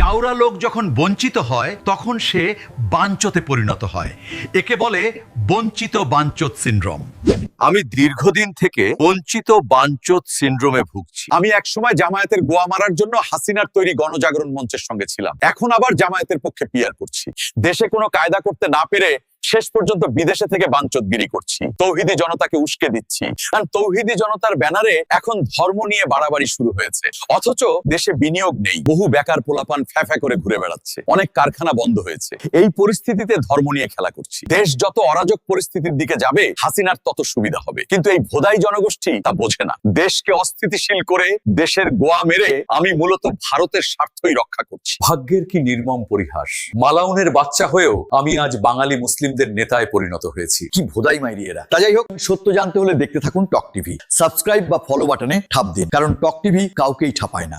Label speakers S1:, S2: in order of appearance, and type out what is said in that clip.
S1: জাউরা লোক যখন বঞ্চিত হয়, তখন সে বাঞ্চতে পরিণত হয়। একে বলে বঞ্চিত বাঞ্চত সিন্ড্রোম।
S2: আমি দীর্ঘদিন থেকে বঞ্চিত বাঞ্চত সিন্ড্রোমে ভুগছি।
S3: আমি একসময় জামায়াতের গোয়া মারার জন্য হাসিনার তৈরি গণজাগরণ মঞ্চের সঙ্গে ছিলাম। এখন আবার জামায়াতের পক্ষে পিয়ার করছি। দেশে কোনো কায়দা করতে না পেরে শেষ পর্যন্ত বিদেশে থেকে বাঞ্চতগিরি করছি। তৌহিদি জনতাকে উস্কে দিচ্ছি। আর তৌহিদি জনতার ব্যানারে এখন ধর্ম নিয়ে বাড়াবাড়ি শুরু হয়েছে। অথচ দেশে বিনিয়োগ নেই। বহু বেকার পোলাপান ফ্যাফ্যা করে ঘুরে বেড়াচ্ছে। অনেক কারখানা বন্ধ হয়েছে। এই পরিস্থিতিতে ধর্ম নিয়ে খেলা করছি। দেশ যত অরাজক পরিস্থিতির দিকে যাবে, হাসিনার তত সুবিধা হবে। কিন্তু এই ভোদাই জনগোষ্ঠী তা বোঝে না। দেশকে অস্থিতিশীল করে দেশের গোয়া মেরে আমি মূলত ভারতের স্বার্থই রক্ষা করছি।
S4: ভাগ্যের কি নির্মম পরিহাস? মালাউনের বাচ্চা হয়েও আমি আজ বাঙালি মুসলিমদের নেতায় পরিণত হয়েছি।
S5: কি ভোদাই মাইরি এরা। তা যাই হোক, সত্য জানতে হলে দেখতে থাকুন টক টিভি। সাবস্ক্রাইব বা ফলো বাটনে ঠাপ দিন। কারণ টক টিভি কাউকেই ঠাপায় না।